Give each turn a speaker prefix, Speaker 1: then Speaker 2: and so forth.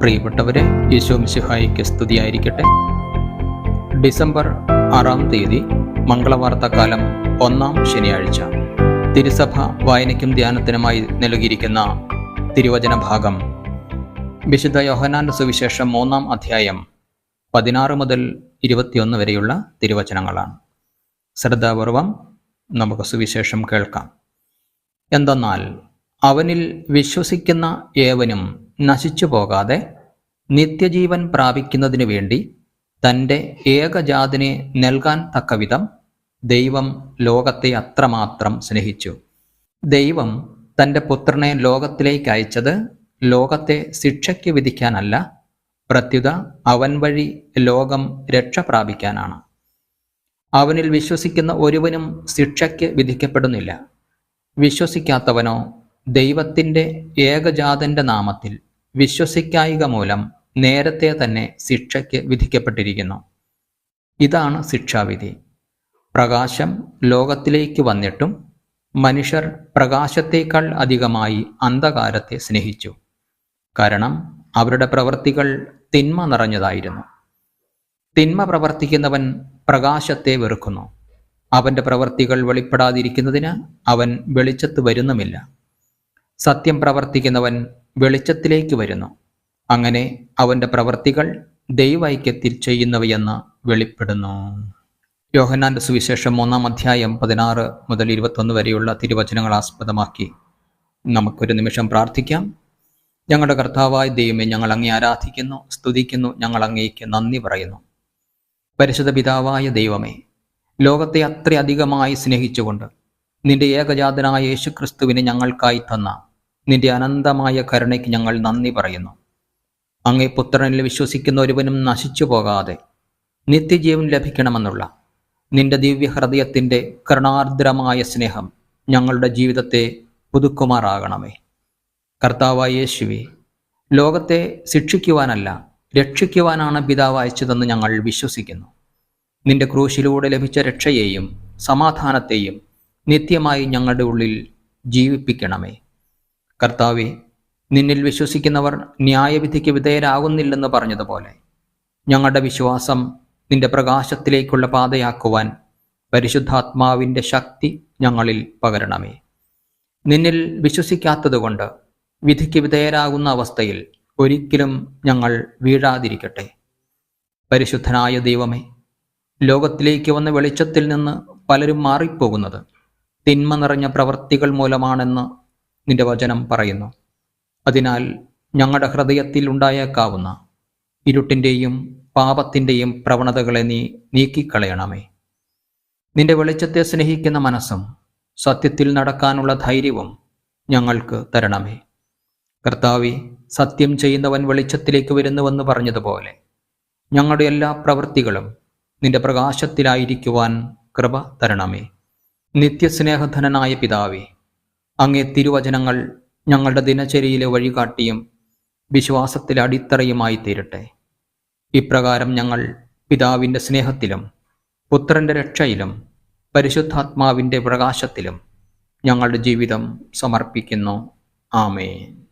Speaker 1: പ്രിയപ്പെട്ടവരെ യേശോ മിശിഹായിക്ക് സ്തുതിയായിരിക്കട്ടെ. ഡിസംബർ ആറാം തീയതി മംഗളവാർത്തക്കാലം ഒന്നാം ശനിയാഴ്ച. തിരുസഭ വായനയ്ക്കും ധ്യാനത്തിനുമായി നൽകിയിരിക്കുന്ന തിരുവചന ഭാഗം. വിശുദ്ധ യോഹനാന്റെ സുവിശേഷം മൂന്നാം അധ്യായം പതിനാറ് മുതൽ ഇരുപത്തിയൊന്ന് വരെയുള്ള തിരുവചനങ്ങളാണ്. ശ്രദ്ധാപൂർവം നമുക്ക് സുവിശേഷം കേൾക്കാം. എന്തെന്നാൽ അവനിൽ വിശ്വസിക്കുന്ന ഏവനും നശിച്ചു പോകാതെ നിത്യജീവൻ പ്രാപിക്കുന്നതിനു വേണ്ടി തന്റെ ഏകജാതിനെ നൽകാൻ തക്കവിധം ദൈവം ലോകത്തെ അത്രമാത്രം സ്നേഹിച്ചു. ദൈവം തന്റെ പുത്രനെ ലോകത്തിലേക്ക് അയച്ചത് ലോകത്തെ ശിക്ഷയ്ക്ക് വിധിക്കാനല്ല പ്രത്യുത അവൻ വഴി ലോകം രക്ഷ പ്രാപിക്കാനാണ്. അവനിൽ വിശ്വസിക്കുന്ന ഒരുവനും ശിക്ഷയ്ക്ക് വിധിക്കപ്പെടുന്നില്ല. വിശ്വസിക്കാത്തവനോ ദൈവത്തിന്റെ ഏകജാതന്റെ നാമത്തിൽ വിശ്വസിക്കായിക മൂലം നേരത്തെ തന്നെ ശിക്ഷയ്ക്ക് വിധിക്കപ്പെട്ടിരിക്കുന്നു. ഇതാണ് ശിക്ഷാവിധി. പ്രകാശം ലോകത്തിലേക്ക് വന്നിട്ടും മനുഷ്യർ പ്രകാശത്തേക്കാൾ അധികമായി അന്ധകാരത്തെ സ്നേഹിച്ചു. കാരണം അവരുടെ പ്രവൃത്തികൾ തിന്മ നിറഞ്ഞതായിരുന്നു. തിന്മ പ്രവർത്തിക്കുന്നവൻ പ്രകാശത്തെ വെറുക്കുന്നു. അവന്റെ പ്രവൃത്തികൾ വെളിപ്പെടാതിരിക്കുന്നതിന് അവൻ വെളിച്ചത്ത് വരുന്നുമില്ല. സത്യം പ്രവർത്തിക്കുന്നവൻ വെളിച്ചത്തിലേക്ക് വരുന്നു. അങ്ങനെ അവന്റെ പ്രവർത്തികൾ ദൈവൈക്യത്തിൽ ചെയ്യുന്നവയെന്ന് വെളിപ്പെടുന്നു. യോഹന്നാന്റെ സുവിശേഷം മൂന്നാം അധ്യായം പതിനാറ് മുതൽ ഇരുപത്തൊന്ന് വരെയുള്ള തിരുവചനങ്ങൾ ആസ്പദമാക്കി നമുക്കൊരു നിമിഷം പ്രാർത്ഥിക്കാം. ഞങ്ങളുടെ കർത്താവായ ദൈവമേ ഞങ്ങൾ അങ്ങേ ആരാധിക്കുന്നു സ്തുതിക്കുന്നു ഞങ്ങൾ അങ്ങേക്ക് നന്ദി പറയുന്നു. പരിശുദ്ധ പിതാവായ ദൈവമേ ലോകത്തെ അത്രയധികമായി സ്നേഹിച്ചുകൊണ്ട് നിന്റെ ഏകജാതനായ യേശുക്രിസ്തുവിനെ ഞങ്ങൾക്കായി തന്ന നിന്റെ അനന്തമായ കരുണയ്ക്ക് ഞങ്ങൾ നന്ദി പറയുന്നു. അങ്ങേ പുത്രനിൽ വിശ്വസിക്കുന്ന ഒരുവനും നശിച്ചു പോകാതെ നിത്യജീവൻ ലഭിക്കണമെന്നുള്ള നിന്റെ ദിവ്യഹൃദയത്തിന്റെ കരുണാർദ്രമായ സ്നേഹം ഞങ്ങളുടെ ജീവിതത്തെ പുതുക്കുമാറാകണമേ. കർത്താവായ യേശുവെ ലോകത്തെ ശിക്ഷിക്കുവാനല്ല രക്ഷിക്കുവാനാണ് പിതാവ് അയച്ചതെന്ന് ഞങ്ങൾ വിശ്വസിക്കുന്നു. നിന്റെ ക്രൂശിലൂടെ ലഭിച്ച രക്ഷയെയും സമാധാനത്തെയും നിത്യമായി ഞങ്ങളുടെ ഉള്ളിൽ ജീവിപ്പിക്കണമേ. കർത്താവെ നിന്നിൽ വിശ്വസിക്കുന്നവർ ന്യായവിധിക്ക് വിധേയരാകുന്നില്ലെന്ന് പറഞ്ഞതുപോലെ ഞങ്ങളുടെ വിശ്വാസം നിന്റെ പ്രകാശത്തിലേക്കുള്ള പാതയാക്കുവാൻ പരിശുദ്ധാത്മാവിന്റെ ശക്തി ഞങ്ങളിൽ പകരണമേ. നിന്നിൽ വിശ്വസിക്കാത്തതുകൊണ്ട് വിധിക്ക് വിധേയരാകുന്ന അവസ്ഥയിൽ ഒരിക്കലും ഞങ്ങൾ വീഴാതിരിക്കട്ടെ. പരിശുദ്ധനായ ദൈവമേ ലോകത്തിലേക്ക് വന്ന വെളിച്ചത്തിൽ നിന്ന് പലരും മാറിപ്പോകുന്നത് തിന്മ നിറഞ്ഞ പ്രവൃത്തികൾ മൂലമാണെന്ന് നിന്റെ വചനം പറയുന്നു. അതിനാൽ ഞങ്ങളുടെ ഹൃദയത്തിൽ ഉണ്ടായേക്കാവുന്ന ഇരുട്ടിന്റെയും പാപത്തിന്റെയും പ്രവണതകളെ നീ നീക്കിക്കളയണമേ. നിന്റെ വെളിച്ചത്തെ സ്നേഹിക്കുന്ന മനസ്സും സത്യത്തിൽ നടക്കാനുള്ള ധൈര്യവും ഞങ്ങൾക്ക് തരണമേ. കർത്താവി സത്യം ചെയ്യുന്നവൻ വെളിച്ചത്തിലേക്ക് വരുന്നുവെന്ന് പറഞ്ഞതുപോലെ ഞങ്ങളുടെ എല്ലാ പ്രവൃത്തികളും നിന്റെ പ്രകാശത്തിലായിരിക്കുവാൻ കൃപ തരണമേ. നിത്യസ്നേഹധനനായ പിതാവേ അങ്ങേ തിരുവചനങ്ങൾ ഞങ്ങളുടെ ദിനചര്യയിലെ വഴികാട്ടിയും വിശ്വാസത്തിലെ അടിത്തറയുമായി തീരട്ടെ. ഇപ്രകാരം ഞങ്ങൾ പിതാവിന്റെ സ്നേഹത്തിലും പുത്രന്റെ രക്ഷയിലും പരിശുദ്ധാത്മാവിന്റെ പ്രകാശത്തിലും ഞങ്ങളുടെ ജീവിതം സമർപ്പിക്കുന്നു. ആമേൻ.